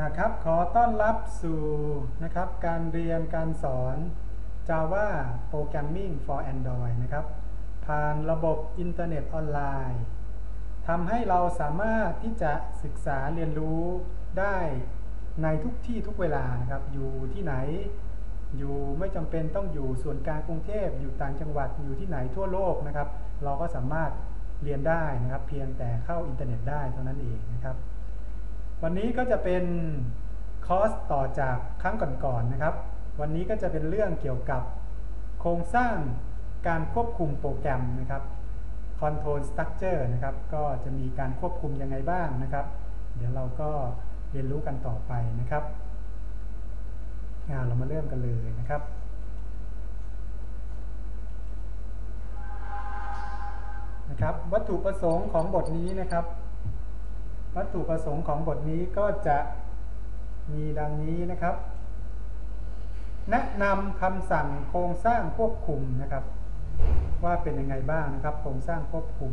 นะครับขอต้อนรับสู่นะครับการเรียนการสอน Java Programming for Android นะครับ ผ่านระบบอินเทอร์เน็ตออนไลน์ทำให้เราสามารถที่จะศึกษาเรียนรู้ได้ในทุกที่ทุกเวลานะครับ อยู่ที่ไหน อยู่ไม่จำเป็นต้องอยู่ส่วนกลางกรุงเทพอยู่ต่างจังหวัดอยู่ที่ไหนทั่วโลกนะครับ เราก็สามารถเรียนได้นะครับ เพียงแต่เข้าอินเทอร์เน็ตได้เท่านั้นเองนะครับ วันนี้ก็จะเป็นคอร์สต่อจากครั้งก่อนๆนนะครับ วันนี้ก็จะเป็นเรื่องเกี่ยวกับโครงสร้างการควบคุมโปรแกรมนะครับ Control Structure นะครับ ก็จะมีการควบคุมยังไงบ้างนะครับ เดี๋ยวเราก็เรียนรู้กันต่อไปนะครับเรามาเริ่มกันเลยนะครับนะครับ วัตถุประสงค์ของบทนี้นะครับ วัตถุประสงค์ของบทนี้ก็จะมีดังนี้นะครับ แนะนำคำสั่งโครงสร้างควบคุมนะครับ ว่าเป็นยังไงบ้างนะครับ โครงสร้างควบคุม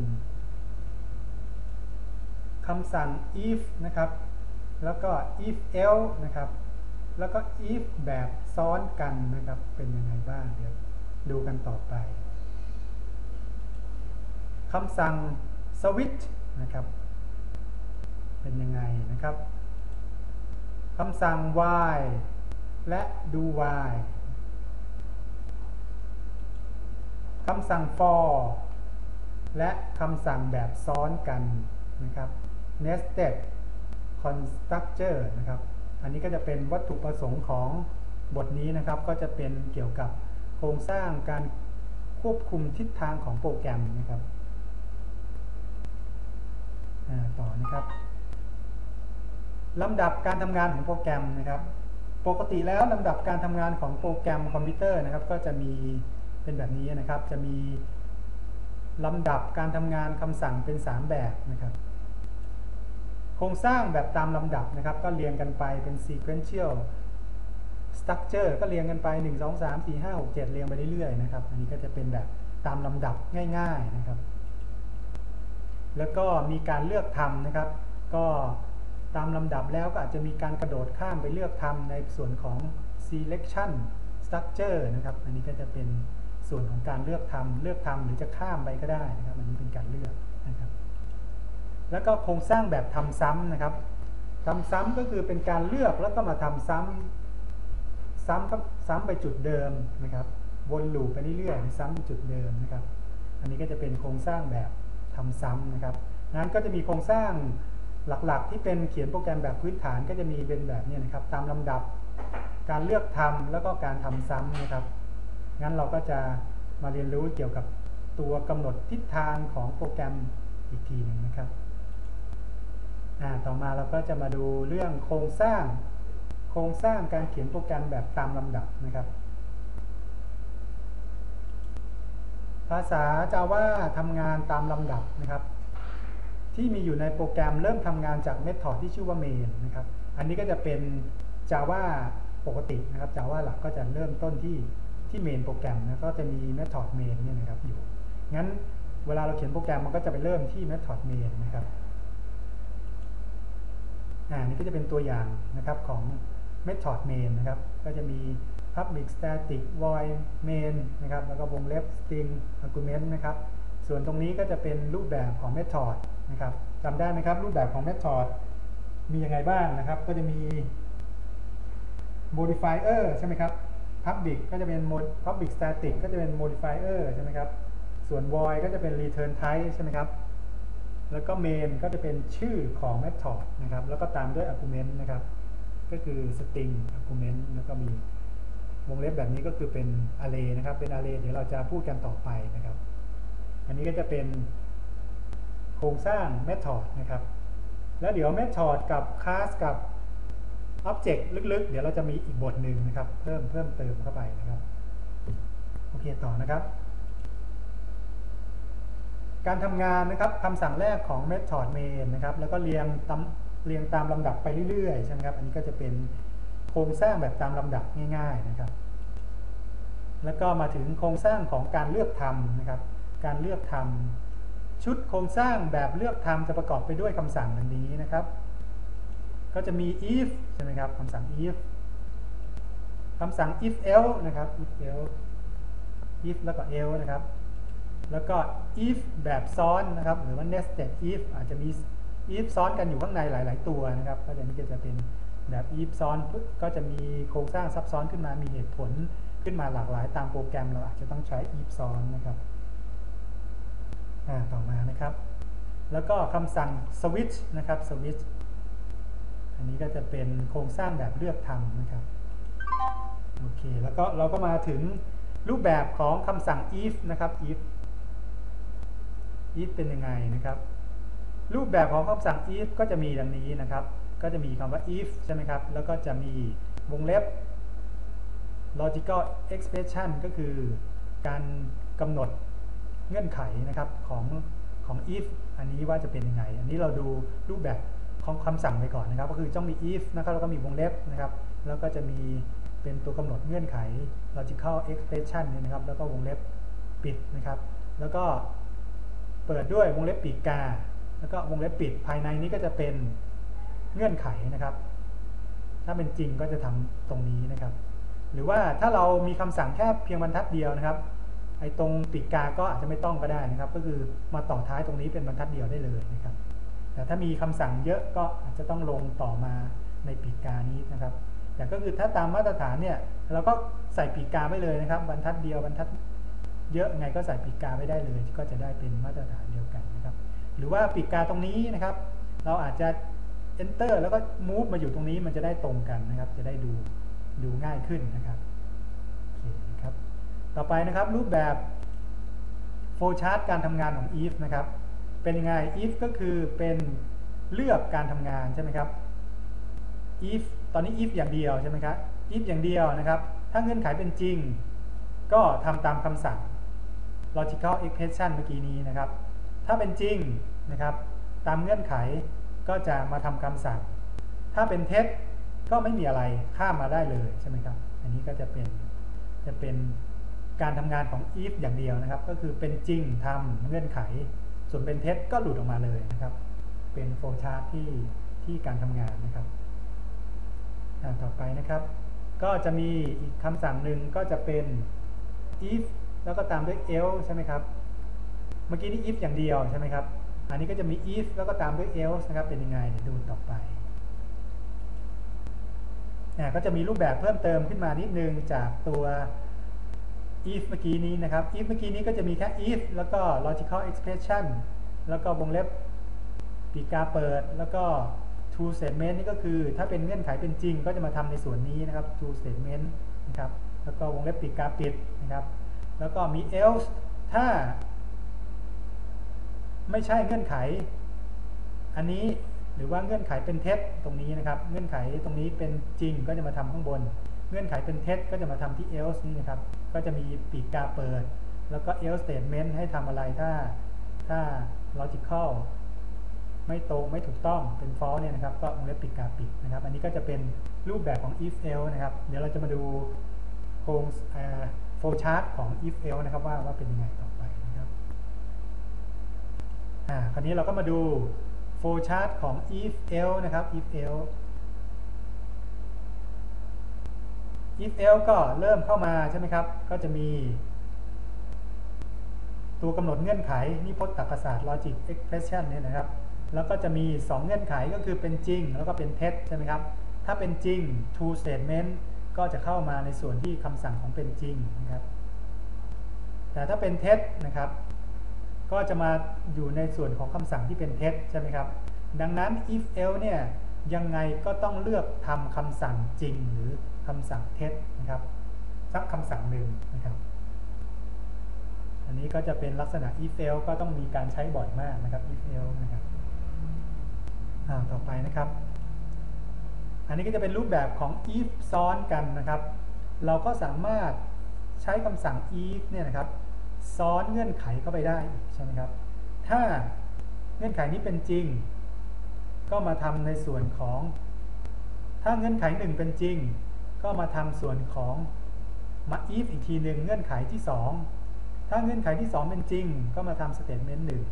คำสั่ง if นะครับ แล้วก็ if else นะครับ แล้วก็ if แบบซ้อนกันนะครับ เป็นยังไงบ้างเดี๋ยวดูกันต่อไปคำสั่ง switch นะครับ เป็นยังไงนะครับคำสั่ง while และ do while คำสั่ง for และคำสั่งแบบซ้อนกันนะครับ nested constructor นะครับ อันนี้ก็จะเป็นวัตถุประสงค์ของบทนี้นะครับ ก็จะเป็นเกี่ยวกับโครงสร้างการควบคุมทิศทางของโปรแกรมนะครับต่อนะครับ ลำดับการทำงานของโปรแกรมนะครับ ปกติแล้วลำดับการทำงานของโปรแกรมคอมพิวเตอร์นะครับ ก็จะมีเป็นแบบนี้นะครับ จะมีลำดับการทำงานคำสั่งเป็น 3 แบบนะครับ โครงสร้างแบบตามลำดับนะครับ ก็เรียงกันไปเป็น sequential structure ก็เรียงกันไป 1 2 3 4 5 6 7 เรียงไปเรื่อยๆนะครับ อันนี้ก็จะเป็นแบบตามลำดับง่าย ๆนะครับ แล้วก็มีการเลือกทำนะครับ ก็ ตามลำดับแล้วก็อาจจะมีการกระโดดข้ามไปเลือกทำในส่วนของ selection structure นะครับ อันนี้ก็จะเป็นส่วนของการเลือกทำเลือกทำหรือจะข้ามไปก็ได้นะครับ อันนี้เป็นการเลือกนะครับ แล้วก็โครงสร้างแบบทำซ้ำนะครับทำซ้ำก็คือเป็นการเลือกแล้วก็มาทำซ้ำซ้ำซ้ำไปจุดเดิมนะครับ วนลูปไปเรื่อยๆซ้ำจุดเดิมนะครับ อันนี้ก็จะเป็นโครงสร้างแบบทำซ้ำนะครับนั้นก็จะมีโครงสร้าง หลักๆ ที่เป็นเขียนโปรแกรมแบบพื้นฐานก็จะมีเป็นแบบนี้นะครับ ตามลำดับ การเลือกทำแล้วก็การทำซ้ำนะครับ งั้นเราก็จะมาเรียนรู้เกี่ยวกับตัวกำหนดทิศทางของโปรแกรมอีกทีหนึ่งนะครับ ต่อมาเราก็จะมาดูเรื่องโครงสร้าง โครงสร้างการเขียนโปรแกรมแบบตามลำดับนะครับ ภาษา Java ทำงานตามลำดับนะครับ ที่มีอยู่ในโปรแกรมเริ่มทำงานจากเมธอดที่ชื่อว่า main นะครับ อันนี้ก็จะเป็น Java ปกตินะครับ Java หลักก็จะเริ่มต้นที่ที่ main โปรแกรมนะก็จะมี method main เนี่ยนะครับอยู่ งั้นเวลาเราเขียนโปรแกรมมันก็จะไปเริ่มที่ method main นะครับอ่านี่ก็จะเป็นตัวอย่างนะครับของ method main นะครับ ก็จะมี public static void main นะครับ แล้วก็วงเล็บ string argument นะครับ ส่วนตรงนี้ก็จะเป็นรูปแบบของ method นะครับจำได้ไหมครับรูปแบบของ method มียังไงบ้างนะครับ ก็จะมี modifier ใช่ไหมครับ public ก็จะเป็น public static ก็จะเป็น modifier ใช่ไหมครับ ส่วน void ก็จะเป็น return type ใช่ไหมครับ แล้วก็ main ก็จะเป็นชื่อของ method นะครับ แล้วก็ตามด้วย argument นะครับ ก็คือ string argument แล้วก็มีวงเล็บแบบนี้ก็คือเป็น array นะครับ เป็น array เดี๋ยวเราจะพูดกันต่อไปนะครับ อันนี้ก็จะเป็น โครงสร้าง method นะครับ แล้วเดี๋ยว method กับ class กับ object ลึกๆ เดี๋ยวเราจะมีอีกบทหนึ่งนะครับ เพิ่มเพิ่มเติมเข้าไปนะครับ โอเคต่อนะครับ การทำงานนะครับคำสั่งแรกของ method main นะครับ แล้วก็เรียงตามเรียงตามลำดับไปเรื่อยๆ ใช่ไหมครับ อันนี้ก็จะเป็นโครงสร้างแบบตามลำดับง่ายๆนะครับ แล้วก็มาถึงโครงสร้างของการเลือกทำนะครับ การเลือกทำ ชุดโครงสร้างแบบเลือกทำจะประกอบไปด้วยคำสั่งดังนี้นะครับ ก็จะมี if ใช่ไหมครับคำสั่ง if คำสั่ง if else นะครับ if else if แล้วก็ else นะครับ แล้วก็ if แบบซ้อนนะครับ หรือว่า nested if อาจจะมี if ซ้อนกันอยู่ข้างในหลาย ๆ ตัวนะครับ ก็จะนี้ก็จะเป็นแบบ if ซ้อนก็จะมีโครงสร้างซับซ้อนขึ้นมา มีเหตุผลขึ้นมาหลากหลายตามโปรแกรมเราอาจจะต้องใช้ if ซ้อนนะครับ ต่อมานะครับ แล้วก็คำสั่ง switch นะครับ switch อันนี้ก็จะเป็นโครงสร้างแบบเลือกทำนะครับโอเคแล้วก็เราก็มาถึงรูปแบบของคำสั่ง if นะครับ if if เป็นยังไงนะครับ รูปแบบของคำสั่ง if ก็จะมีดังนี้นะครับ ก็จะมีคำว่า if ใช่ไหมครับ แล้วก็จะมีวงเล็บ logical expression ก็คือการกำหนด เงื่อนไขนะครับของของ if อันนี้ว่าจะเป็นยังไง อันนี้เราดูรูปแบบของคำสั่งไปก่อนนะครับ ก็คือต้องมี if นะครับแล้วก็มีวงเล็บนะครับ แล้วก็จะมีเป็นตัวกำหนดเงื่อนไข logical expression นี่นะครับ แล้วก็วงเล็บปิดนะครับ แล้วก็เปิดด้วยวงเล็บปีกกา แล้วก็วงเล็บปิดภายในนี้ก็จะเป็นเงื่อนไขนะครับ ถ้าเป็นจริงก็จะทำตรงนี้นะครับ หรือว่าถ้าเรามีคำสั่งแค่เพียงบรรทัดเดียวนะครับ อ้ตรงปีกกาก็อาจจะไม่ต้องก็ได้นะครับ ก็คือมาต่อท้ายตรงนี้เป็นบรรทัดเดียวได้เลยนะครับแต่ถ้ามีคำสั่งเยอะก็อาจจะต้องลงต่อมาในปีกกานี้นะครับแต่ก็คือถ้าตามมาตรฐานเนี่ยเราก็ใส่ปีกกาไว้เลยนะครับ บรรทัดเดียวบรรทัดเยอะไงก็ใส่ปีกกาไว้ได้เลย ก็จะได้เป็นมาตรฐานเดียวกันนะครับ หรือว่าปีกกาตรงนี้นะครับ เราอาจจะ enter แล้วก็ move มาอยู่ตรงนี้มันจะได้ตรงกันนะครับ จะได้ดูดูง่ายขึ้นนะครับโอเคนะครับ ต่อไปนะครับรูปแบบ flow chart การทำงานของ if นะครับ เป็นยังไง if ก็คือเป็นเลือกการทำงานใช่ไหมครับ if ตอนนี้ if อย่างเดียวใช่ไหมครับ if อย่างเดียวนะครับ ถ้าเงื่อนไขเป็นจริง ก็ทำตามคำสั่ง logical expression เมื่อกี้นี้นะครับ ถ้าเป็นจริงนะครับ ตามเงื่อนไขก็จะมาทำคำสั่ง ถ้าเป็นเท็จก็ไม่มีอะไรข้ามมาได้เลยใช่ไหมครับ อันนี้ก็จะเป็นจะเป็น การทำงานของ if อย่างเดียวนะครับ ก็คือเป็นจริงทำเงื่อนไข ส่วนเป็นเท็จก็หลุดออกมาเลยนะครับ เป็นโฟล์ชาร์ตที่ที่การทำงานนะครับต่อไปนะครับ ก็จะมีอีกคำสั่งหนึ่งก็จะเป็น if แล้วก็ตามด้วย else ใช่ไหมครับ เมื่อกี้นี้ if อย่างเดียวใช่ไหมครับ อันนี้ก็จะมี if แล้วก็ตามด้วย else นะครับ เป็นยังไงเดี๋ยวดูต่อไปก็จะมีรูปแบบเพิ่มเติมขึ้นมานิดนึงจากตัว if เมื่อกี้นี้นะครับ if เมื่อกี้นี้ก็จะมีแค่ if แล้วก็ logical expression แล้วก็วงเล็บปีกาเปิด แล้วก็ true statement นี่ก็คือ ถ้าเป็นเงื่อนไขเป็นจริง ก็จะมาทำในส่วนนี้นะครับ true statement นะครับ แล้วก็วงเล็บปีกาปิดนะครับ แล้วก็มี else ถ้า ไม่ใช่เงื่อนไข อันนี้หรือว่าเงื่อนไขเป็นเท็จตรงนี้นะครับ เงื่อนไขตรงนี้เป็นจริงก็จะมาทำข้างบน เงื่อนไขเป็นเท็จก็จะมาทำที่ else นี่นะครับ ก็จะมีปีกกาเปิด แล้วก็ else statement ให้ทำอะไรถ้าถ้า logical ไม่ตรงไม่ถูกต้องเป็น false เนี่ยนะครับ ก็วงเล็บปิดกาปิดนะครับ อันนี้ก็จะเป็นรูปแบบของ if else นะครับ เดี๋ยวเราจะมาดูโครง flow chart ของ if else นะครับว่าว่าเป็นยังไงต่อไปนะครับอ่าคราวนี้เราก็มาดู flow chart ของ if else นะครับ if else if else ก็เริ่มเข้ามาใช่ไหมครับ ก็จะมี ตัวกำหนดเงื่อนไข นิพจน์ตรรกศาสตร์ logic expression เนี่ยนะครับ แล้วก็จะมี 2 เงื่อนไขก็คือเป็นจริง แล้วก็เป็นเท็จใช่ไหมครับ ถ้าเป็นจริง true statement ก็จะเข้ามาในส่วนที่คำสั่งของเป็นจริงนะครับ แต่ถ้าเป็นเท็จนะครับ ก็จะมาอยู่ในส่วนของคำสั่งที่เป็นเท็จใช่ไหมครับ ดังนั้น if else เนี่ยยังไงก็ต้องเลือกทำคำสั่งจริงหรือ คำสั่งเท็จนะครับสักคำสั่งหนึ่งนะครับ อันนี้ก็จะเป็นลักษณะ if else ก็ต้องมีการใช้บ่อยมากนะครับ if else นะครับต่อไปนะครับ อันนี้ก็จะเป็นรูปแบบของ if ซ้อนกันนะครับ เราก็สามารถใช้คำสั่ง if เนี่ยนะครับ ซ้อนเงื่อนไขเข้าไปได้อีกใช่ไหมครับ ถ้าเงื่อนไขนี้เป็นจริง ก็มาทำในส่วนของ ถ้าเงื่อนไขหนึ่งเป็นจริง ก็มาทำส่วนของมา if อีกทีหนึ่งเงื่อนไขที่ 2 ถ้าเงื่อนไขที่ 2 เป็นจริง ก็มาทำ statement หนึ่ง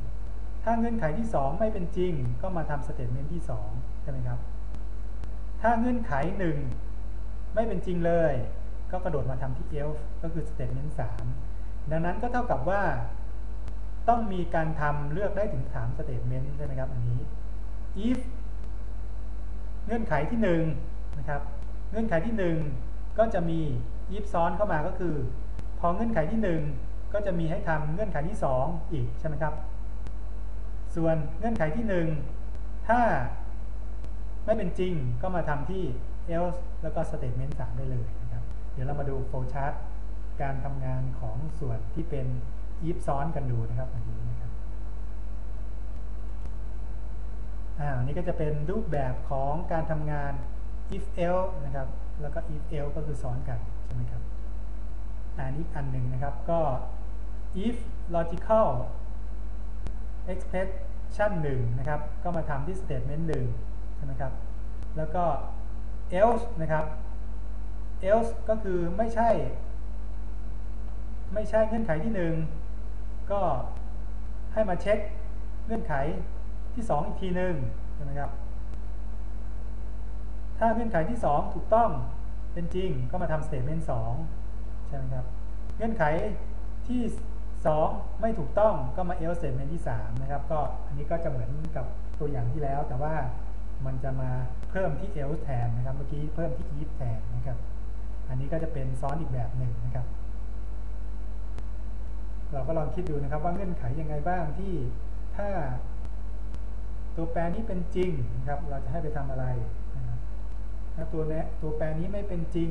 ถ้าเงื่อนไขที่ 2 ไม่เป็นจริง ก็มาทำ statement ที่2ใช่ไหมครับ ถ้าเงื่อนไขหนึ่งไม่เป็นจริงเลย ก็กระโดดมาทำที่ else ก็คือ statement 3ดังนั้นก็เท่ากับว่า ต้องมีการทำเลือกได้ถึง3 statement ใช่ไหมครับอันนี้ if เงื่อนไขที่1นะครับ เงื่อนไขที่ 1 ก็จะมี if ซ้อนเข้ามาก็คือ พอเงื่อนไขที่ 1 ก็จะมีให้ทำเงื่อนไขที่ 2 อีกใช่ไหมครับ ส่วนเงื่อนไขที่ 1 ถ้าไม่เป็นจริงก็มาทำที่ else แล้วก็ statement 3 ได้เลยนะครับ เดี๋ยวเรามาดู flow chart การทำงานของส่วนที่เป็น if ซ้อนกันดูนะครับอันนี้นะครับอ่าอันนี้ก็จะเป็นรูปแบบของการทำงาน if else นะครับ แล้วก็ if else ก็คือซ้อนกันใช่ไหมครับอันนี้อันหนึ่งนะครับ ก็ if logical expression 1 นะครับ ก็มาทำที่ statement 1 ใช่ไหมครับ แล้วก็ else นะครับ else ก็คือไม่ใช่ ไม่ใช่เงื่อนไขที่ 1 ก็ให้มาเช็คเงื่อนไขที่ 2 อีกทีหนึ่งใช่ไหมครับ ถ้าเงื่อนไขที่ 2 ถูกต้องเป็นจริงก็มาทำ statement 2 ใช่ไหมครับ เงื่อนไขที่ 2 ไม่ถูกต้องก็มา else statement ที่ 3 นะครับ ก็อันนี้ก็จะเหมือนกับตัวอย่างที่แล้ว แต่ว่ามันจะมาเพิ่มที่ else แทนนะครับ เมื่อกี้เพิ่มที่ if แทนนะครับ อันนี้ก็จะเป็นซ้อนอีกแบบหนึ่งนะครับ เราก็ลองคิดดูนะครับว่าเงื่อนไขยังไงบ้างที่ถ้าตัวแปรนี้เป็นจริงนะครับ เราจะให้ไปทำอะไร ถ้าตัวนี้ตัวแปรนี้ไม่เป็นจริง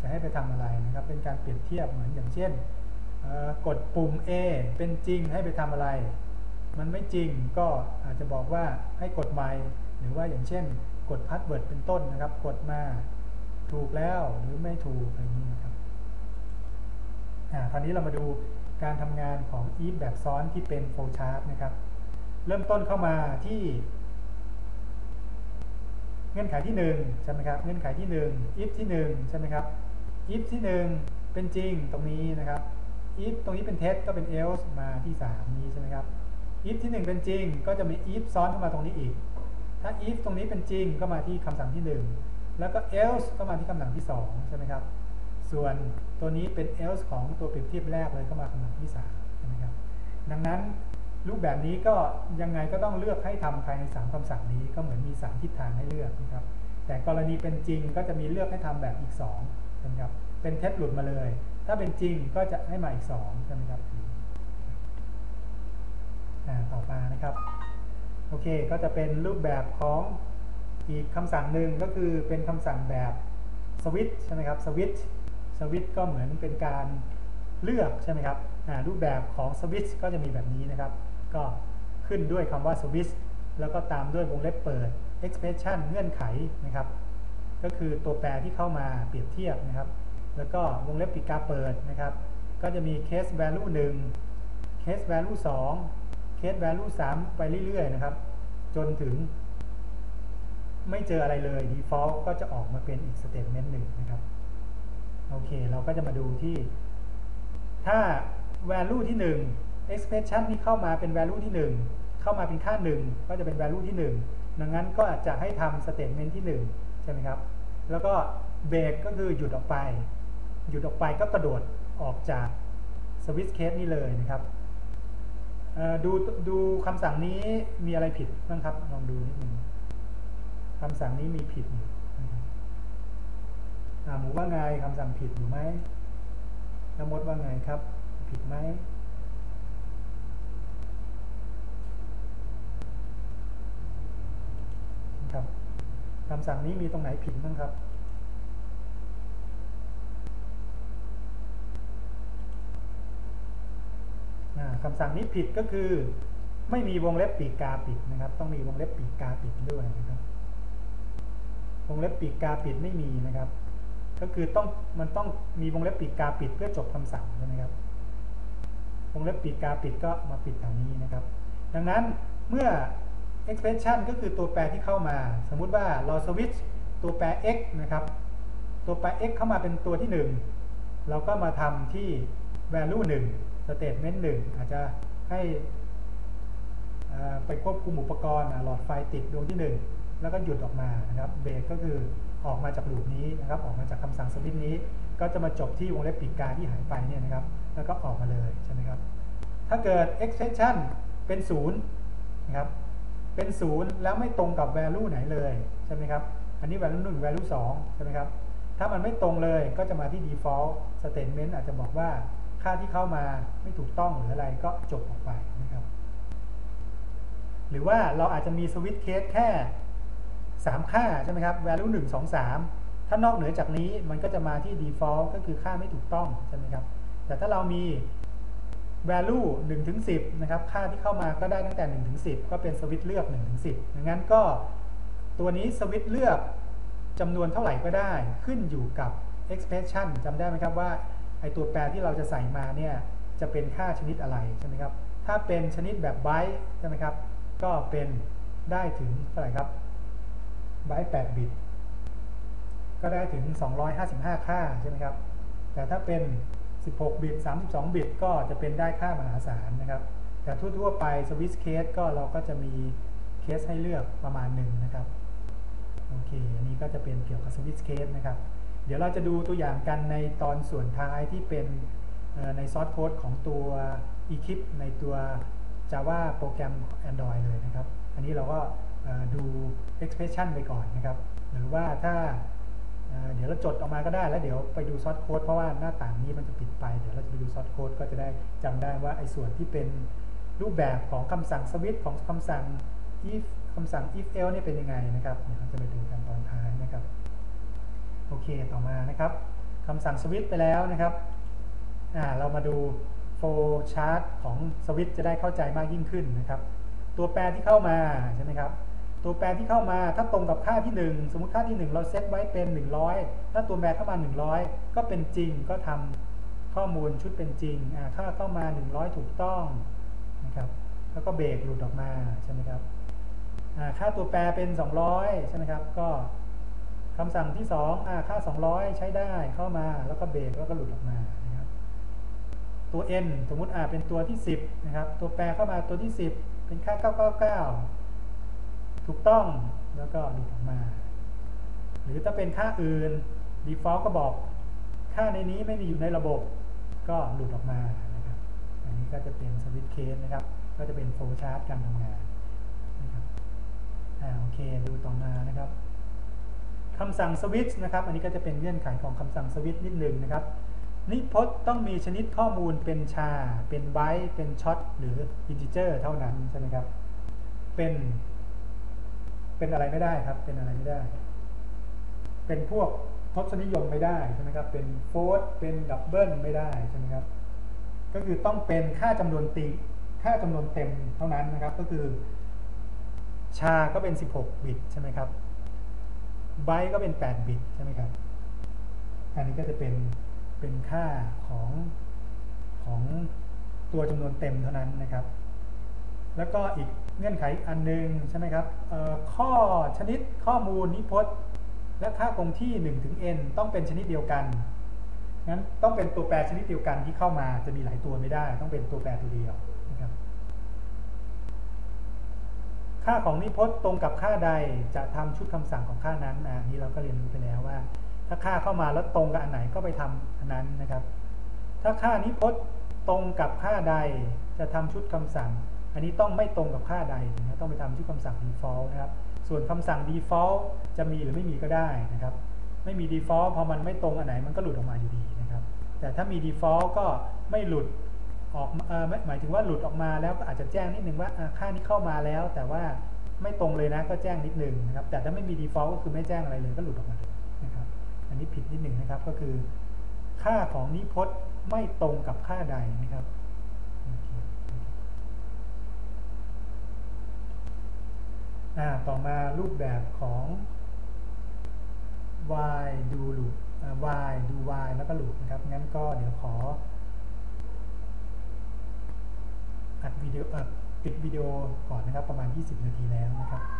จะให้ไปทำอะไรนะครับ เป็นการเปรียบเทียบเหมือนอย่างเช่น กดปุ่ม A เป็นจริงให้ไปทำอะไร มันไม่จริงก็อาจจะบอกว่าให้กดใหม่หรือว่าอย่างเช่น กดพาสเวิร์ดเป็นต้นนะครับ กดมาถูกแล้วหรือไม่ถูกอะไรนี้นะครับคราวนี้เรามาดูการทำงานของ if แบบซ้อนที่เป็น flow chart นะครับ เริ่มต้นเข้ามาที่ เงื่อนไขที่1ใช่ไหมครับ เงื่อนไขที่ 1 if ที่1ใช่ไหมครับ if ที่ 1 เป็นจริงตรงนี้นะครับ if ตรงนี้เป็นเท็จก็เป็น else มาที่ 3 นี้ใช่ไหมครับ if ที่ 1 เป็นจริง ก็จะมี if ซ้อนเข้ามาตรงนี้อีก ถ้า if ตรงนี้เป็นจริงก็มาที่คำสั่งที่ 1 แล้วก็ else ก็มาที่คำสั่งที่ 2 ใช่ไหมครับ ส่วนตัวนี้เป็น else ของตัวเปรียบเทียบแรกเลยก็มาคำสั่งที่3ใช่ไหมครับ ดังนั้น รูปแบบนี้ก็ยังไงก็ต้องเลือกให้ทำภายใน 3คำสั่งนี้ก็เหมือนมี 3 ทิศทางให้เลือกนะครับ แต่กรณีเป็นจริงก็จะมีเลือกให้ทำแบบอีก2นะครับเป็นเท็จหลุดมาเลย ถ้าเป็นจริงก็จะให้มาอีก2ใช่ไหมครับต่อมานะครับโอเคก็จะเป็นรูปแบบของอีกคำสั่งหนึ่งก็คือเป็นคำสั่งแบบสวิตใช่ไหมครับสวิตสวิตก็เหมือนเป็นการเลือกใช่ไหมครับรูปแบบของสวิตก็จะมีแบบนี้นะครับ ก็ขึ้นด้วยคำว่าสวิตแล้วก็ตามด้วยวงเล็บเปิด expression เงื่อนไขนะครับ ก็คือตัวแปรที่เข้ามาเปรียบเทียบนะครับ แล้วก็วงเล็บปิดกาเปิดนะครับ ก็จะมี case value 1 case value 2 case value 3 ไปเรื่อยๆนะครับ จนถึง ไม่เจออะไรเลย default ก็จะออกมาเป็นอีก statement หนึ่งนะครับ โอเค เราก็จะมาดูที่ ถ้า value ที่ 1 expression ที่เข้ามาเป็น value ที่ 1 เข้ามาเป็นค่า 1 ก็จะเป็น value ที่ 1 ดังนั้นก็อาจจะให้ทำ statement ที่ 1 ใช่ไหมครับ แล้วก็เบรกก็คือหยุดออกไป หยุดออกไปก็กระโดดออกจาก switch case นี้เลยนะครับดูดูคำสั่งนี้มีอะไรผิดบ้างครับ ลองดูนิดนึงคำสั่งนี้มีผิดอยู่หมูว่าไงคำสั่งผิดอยู่ไหมแล้วมดว่าไงครับ ผิดไหมครับ คำสั่งนี้มีตรงไหนผิดบ้างครับ คำสั่งนี้ผิดก็คือ ไม่มีวงเล็บปีกกาปิดนะครับ ต้องมีวงเล็บปีกกาปิดด้วยนะครับ วงเล็บปีกกาปิดไม่มีนะครับ ก็คือต้องมันต้องมีวงเล็บปีกกาปิดเพื่อจบคำสั่งใช่ไหมครับ วงเล็บปีกกาปิดก็มาปิดแถวนี้นะครับ ดังนั้นเมื่อ expression ก็คือตัวแปรที่เข้ามา สมมุติว่าเราสวิตช์ตัวแปร x นะครับ ตัวแปร x เข้ามาเป็นตัวที่ 1 เราก็มาทำที่ value 1 statement 1 อาจจะให้ไปควบคุมอุปกรณ์หลอดไฟติดดวงที่แล้วก็หยุดออกมานะครับเบรกก็คือออกมาจากลูปนี้นะครับออกมาจากคำสั่งสวิตช์นี้ ก็จะมาจบที่วงเล็บปีกการที่หายไปเนี่ยนะครับ แล้วก็ออกมาเลยใช่ไหมครับถ้าเกิด expression เป็น 0 นะครับ เป็น0แล้วไม่ตรงกับ value ไหนเลยใช่ไหมครับ อันนี้ value 1 value 2ใช่ไหมครับ ถ้ามันไม่ตรงเลยก็จะมาที่ default statement อาจจะบอกว่าค่าที่เข้ามาไม่ถูกต้องหรืออะไรก็จบออกไปนะครับ หรือว่าเราอาจจะมีสวิตช์เคสแค่ 3 ค่าใช่ไหมครับ value 1 2 3 ถ้านอกเหนือจากนี้มันก็จะมาที่ default ก็คือค่าไม่ถูกต้องใช่ไหมครับ แต่ถ้าเรามี value 1ถึง10นะครับค่าที่เข้ามาก็ได้ตั้งแต่1ถึง10 ก็เป็นสวิตช์เลือก1ถึง10ดังนั้นก็ตัวนี้สวิตช์เลือกจำนวนเท่าไหร่ก็ได้ขึ้นอยู่กับ expression จำได้ไหมครับว่าไอตัวแปรที่เราจะใส่มาเนี่ยจะเป็นค่าชนิดอะไรใช่ไหมครับถ้าเป็นชนิดแบบไบต์ใช่ไหมครับก็เป็นได้ถึงเท่าไหร่ครับไบต์8บิตก็ได้ถึง 255 ค่าใช่ไหมครับแต่ถ้าเป็น 16 บิต 32 บิตก็จะเป็นได้ค่ามหาศาลนะครับ แต่ทั่วๆไปสวิตช์เคสก็เราก็จะมีเคสให้เลือกประมาณหนึ่งนะครับ โอเค อันนี้ก็จะเป็นเกี่ยวกับสวิตช์เคสนะครับ เดี๋ยวเราจะดูตัวอย่างกันในตอนส่วนท้ายที่เป็นในซอสโค้ดของตัว eClip ในตัว Java โปรแกรม Android เลยนะครับ อันนี้เราก็ดู expression ไปก่อนนะครับ หรือว่าถ้า เดี๋ยวเราจดออกมาก็ได้แล้วเดี๋ยวไปดูซอสโค้ดเพราะว่าหน้าต่างนี้มันจะปิดไป เดี๋ยวเราจะไปดูซอสโค้ดก็จะได้จำได้ว่าไอ้ส่วนที่เป็นรูปแบบของคำสั่งสวิตของคำสั่ง if คำสั่ง if else เนี่ยเป็นยังไงนะครับเดี๋ยวเราจะไปดูกันตอนท้ายนะครับโอเคต่อมานะครับคำสั่งสวิตไปแล้วนะครับเรามาดูโฟลชาร์ตของสวิตจะได้เข้าใจมากยิ่งขึ้นนะครับ ตัวแปรที่เข้ามาใช่ไหมครับ ตัวแปรที่เข้ามาถ้าตรงกับค่าที่ 1 สมมติค่าที่ 1 เราเซตไว้เป็น 100 ถ้าตัวแปรเข้ามา 100 ก็เป็นจริงก็ทำข้อมูลชุดเป็นจริงค่าเข้ามา 100 ถูกต้องนะครับแล้วก็เบรกหลุดออกมาใช่ไหมครับค่าตัวแปรเป็น 200 ใช่ไหมครับ ก็คำสั่งที่2ค่า 200 ใช้ได้เข้ามาแล้วก็เบรกแล้วก็หลุดออกมานะครับตัว n สมมุติอ่าเป็นตัวที่ 10นะครับตัวแปรเข้ามาตัวที่ 10 เป็นค่า 999 ถูกต้องแล้วก็หลุดออกมา หรือถ้าเป็นค่าอื่น default ก็บอกค่าในนี้ไม่มีอยู่ในระบบ ก็หลุดออกมานะครับ อันนี้ก็จะเป็นสวิตช์เคสนะครับ ก็จะเป็นโฟล์ชาร์ตการทำงานนะครับอ่าโอเคดูต่อมานะครับคำสั่งสวิตช์นะครับ อันนี้ก็จะเป็นเงื่อนไขของคำสั่งสวิตช์นิดหนึ่งนะครับ นิพจน์ต้องมีชนิดข้อมูลเป็นชา เป็นไบต์เป็นช็อตหรืออินทิเจอร์เท่านั้นใช่ไหมครับ เป็น เป็นอะไรไม่ได้ครับ เป็นอะไรไม่ได้ เป็นพวกทศนิยมไม่ได้ใช่ไหมครับ เป็นโฟร์เป็นดับเบิลไม่ได้ใช่ไหมครับ ก็คือต้องเป็นค่าจำนวนตีค่าจำนวนเต็มเท่านั้นนะครับ ก็คือ ชาก็เป็น 16 บิตใช่ไหมครับ ไบต์ก็เป็น 8 บิตใช่ไหมครับ อันนี้ก็จะเป็นเป็นค่าของของตัวจำนวนเต็มเท่านั้นนะครับ แล้วก็อีก เงื่อนไขอันหนึ่งใช่ไหมครับข้อชนิดข้อมูลนิพจน์ และค่าคงที่1ถึง n ต้องเป็นชนิดเดียวกันงั้นต้องเป็นตัวแปรชนิดเดียวกันที่เข้ามาจะมีหลายตัวไม่ได้ ต้องเป็นตัวแปรตัวเดียวนะครับค่าของนิพจน์ตรงกับค่าใดจะทำชุดคำสั่งของค่านั้นอันนี้เราก็เรียนรู้ไปแล้วว่า ถ้าค่าเข้ามาแล้วตรงกับอันไหนก็ไปทำอันนั้นนะครับ ถ้าค่านิพจน์ตรงกับค่าใดจะทำชุดคำสั่ง อันนี้ต้องไม่ตรงกับค่าใดนะต้องไปทำชุดคำสั่ง default นะครับส่วนคำสั่ง default จะมีหรือไม่มีก็ได้นะครับ ไม่มี default พอมันไม่ตรงอันไหนมันก็หลุดออกมาอยู่ดีนะครับ แต่ถ้ามี default ก็ไม่หลุดออกออหมายถึงว่าหลุดออกมาแล้วก็อาจจะแจ้งนิดนึงว่าค่านี้เข้ามาแล้ว แต่ว่าไม่ตรงเลยนะก็แจ้งนิดนึงนะครับ แต่ถ้าไม่มี default ก็คือไม่แจ้งอะไรเลยก็หลุดออกมาเลยนะครับ อันนี้ผิดนิดหนึ่งนะครับก็คือ ค่าของนิพจน์ไม่ตรงกับค่าใดนะครับ ต่อมารูปแบบของ y ดูลูป y ดู y แล้วก็ลูปนะครับ งั้นก็เดี๋ยวขอ อัดวิดีโอปิดวิดีโอก่อนนะครับ ประมาณ 20 นาทีแล้วนะครับ